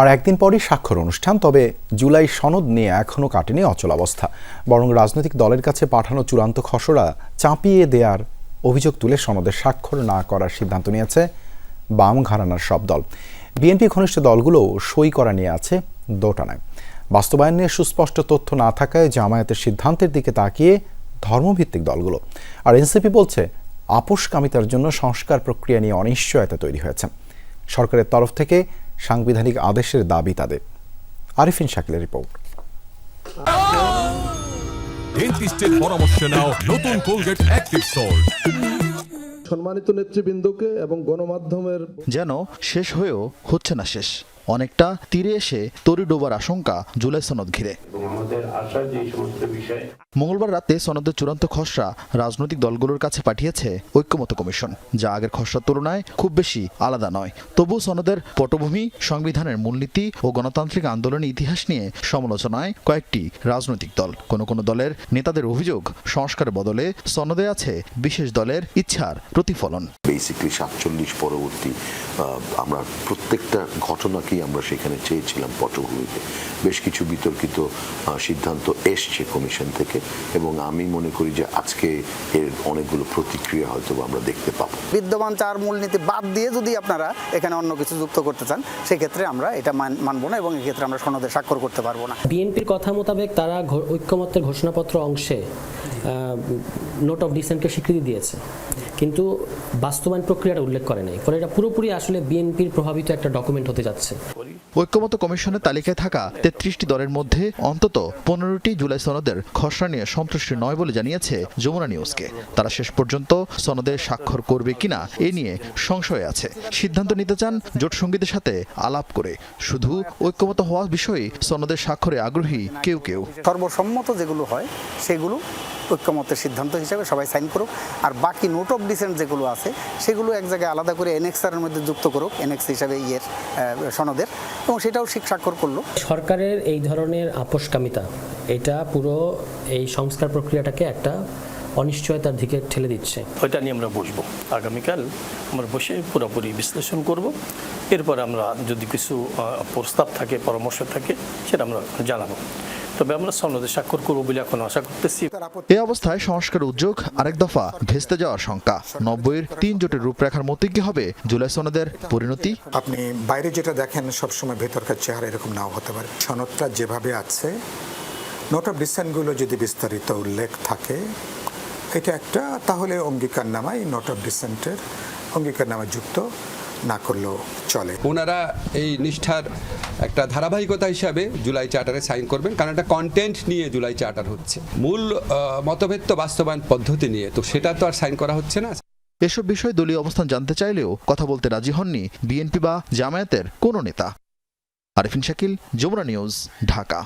আর একদিন পরই স্বাক্ষর অনুষ্ঠান, তবে জুলাই সনদ নিয়ে এখনও কাটেনি অচল অবস্থা। বরং রাজনৈতিক দলের কাছে পাঠানো চূড়ান্ত খসড়া চাপিয়ে দেওয়ার অভিযোগ তুলে সনদের স্বাক্ষর না করার সিদ্ধান্ত নিয়েছে বাম ঘরানার সব দল। বিএনপি ঘনিষ্ঠ দলগুলোও সই করা নিয়ে আছে দোটানায়। বাস্তবায়ন নিয়ে সুস্পষ্ট তথ্য না থাকায় জামায়াতের সিদ্ধান্তের দিকে তাকিয়ে ধর্মভিত্তিক দলগুলো। আর এনসিপি বলছে, আপোষকামিতার জন্য সংস্কার প্রক্রিয়া নিয়ে অনিশ্চয়তা তৈরি হয়েছে। সরকারের তরফ থেকে সাংবিধানিক আদেশের দাবি তাদের। আরিফিন শাকিলের রিপোর্ট। ডেন্টিস্টের পরামর্শ নাও নতুন কোলগেট অ্যাক্টিভ সল্ট সম্মানিত নেতৃবৃন্দকে এবং গণমাধ্যমের যেন শেষ হয়েও হচ্ছে না শেষ। অনেকটা তীরে এসে তরি ডোবার আশঙ্কা জুলাই সনদ ঘিরে। এবং আমাদের আশা যে এই সমস্ত বিষয়ে মঙ্গলবার রাতে সনদের চূড়ান্ত খসড়া রাজনৈতিক দলগুলোর কাছে পাঠিয়েছে ঐক্যমত কমিশন যা আগের খসড়ার তুলনায় খুব বেশি আলাদা নয়। তবু সনদের পটভূমি সংবিধানের মূলনীতি ও গণতান্ত্রিক আন্দোলনের ইতিহাস নিয়ে সমালোচনায় কয়েকটি রাজনৈতিক দল। কোনো কোনো দলের নেতাদের অভিযোগ সংস্কারের বদলে সনদে আছে বিশেষ দলের ইচ্ছার প্রতিফলন। বেসিকলি সাতচল্লিশ পরবর্তী আহ, আমরা প্রত্যেকটা ঘটনাকেই আমরা সেখানে চেয়েছিলাম পটভূমিতে। বেশ কিছু বিতর্কিত সিদ্ধান্ত এসছে কমিশন থেকে এবং আমি মনে করি যে আজকে এর অনেকগুলো প্রতিক্রিয়া হয়তো আমরা দেখতে পাবো। বিদ্যমান চার মূলনীতি বাদ দিয়ে যদি আপনারা এখানে অন্য কিছু যুক্ত করতে চান সেক্ষেত্রে আমরা এটা মান- মানবো না এবং এক্ষেত্রে আমরা সনদে স্বাক্ষর করতে পারব না। বিএনপির কথা মোতাবেক তারা ঐক্যমত্যের ঘোষণাপত্র অংশে নোট অফ ডিসেন্টকে স্বীকৃতি দিয়েছে। কিন্তু বাস্তবায়ন প্রক্রিয়াটা উল্লেখ করে নাই। ফলে এটা পুরোপুরি আসলে বিএনপির প্রভাবিত একটা ডকুমেন্ট হতে যাচ্ছে। ঐক্যমত কমিশনের তালিকায় থাকা তেত্রিশটি দলের মধ্যে অন্তত পনেরোটি জুলাই সনদের খসড়া নিয়ে সন্তুষ্টি নয় বলে জানিয়েছে যমুনা নিউজকে। তারা শেষ পর্যন্ত সনদে স্বাক্ষর করবে কিনা এ নিয়ে সংশয় আছে। সিদ্ধান্ত নিতে চান জোট সঙ্গীদের সাথে আলাপ করে। শুধু ঐক্যমত হওয়া বিষয়ে সনদের স্বাক্ষরে আগ্রহী কেউ কেউ। সর্বসম্মত যেগুলো হয়, সেগুলো ঐক্যমতের সিদ্ধান্ত হিসাবে সবাই সাইন করুক। আর বাকি নোট অফ ডিসেন্ট যেগুলো আছে, সেগুলো এক জায়গায় আলাদা করে এনএক্সারের মধ্যে যুক্ত করুক, এনএক্স হিসাবে ইয়ের সনদের। এবং সেটাও শিখ স্বাক্ষর করল। সরকারের এই ধরনের আপোষকামিতা এটা পুরো এই সংস্কার প্রক্রিয়াটাকে একটা অনিশ্চয়তার দিকে ঠেলে দিচ্ছে। ওইটা নিয়ে আমরা বসবো। আগামীকাল আমরা বসে পুরোপুরি বিশ্লেষণ করব। এরপর আমরা যদি কিছু প্রস্তাব থাকে পরামর্শ থাকে সেটা আমরা জানাব। তবে আমরা সনদে স্বাক্ষর করব বলে এখন আশা করতেছি। এ অবস্থায় সংস্কার উদ্যোগ আরেক দফা ভেস্তে যাওয়ার শঙ্কা। নব্বইয়ের তিন জোটের রূপরেখার মধ্যে কি হবে? জুলাই সনদের পরিণতি? আপনি বাইরে যেটা দেখেন সবসময় ভেতরকার চেহারা এরকম নাও হতে পারে। সনদটা যেভাবে আছে নোট অফ ডিসেন্টগুলো যদি বিস্তারিত উল্লেখ থাকে এটা একটা তাহলে অঙ্গীকারনামায় নোট অফ ডিসেন্টের অঙ্গীকারনামা যুক্ত। না করলেও চলে। ওনারা এই নিষ্ঠার একটা ধারাবাহিকতা হিসাবে জুলাই চার্টারে সাইন করবেন কারণ একটা কন্টেন্ট নিয়ে জুলাই চার্টার হচ্ছে। মূল মতভেদ তো বাস্তবায়ন পদ্ধতি নিয়ে তো সেটা তো আর সাইন করা হচ্ছে না। এসব বিষয়ে দলীয় অবস্থান জানতে চাইলেও কথা বলতে রাজি হননি বিএনপি বা জামায়াতের কোনো নেতা। আরিফিন শাকিল যমুনা নিউজ ঢাকা।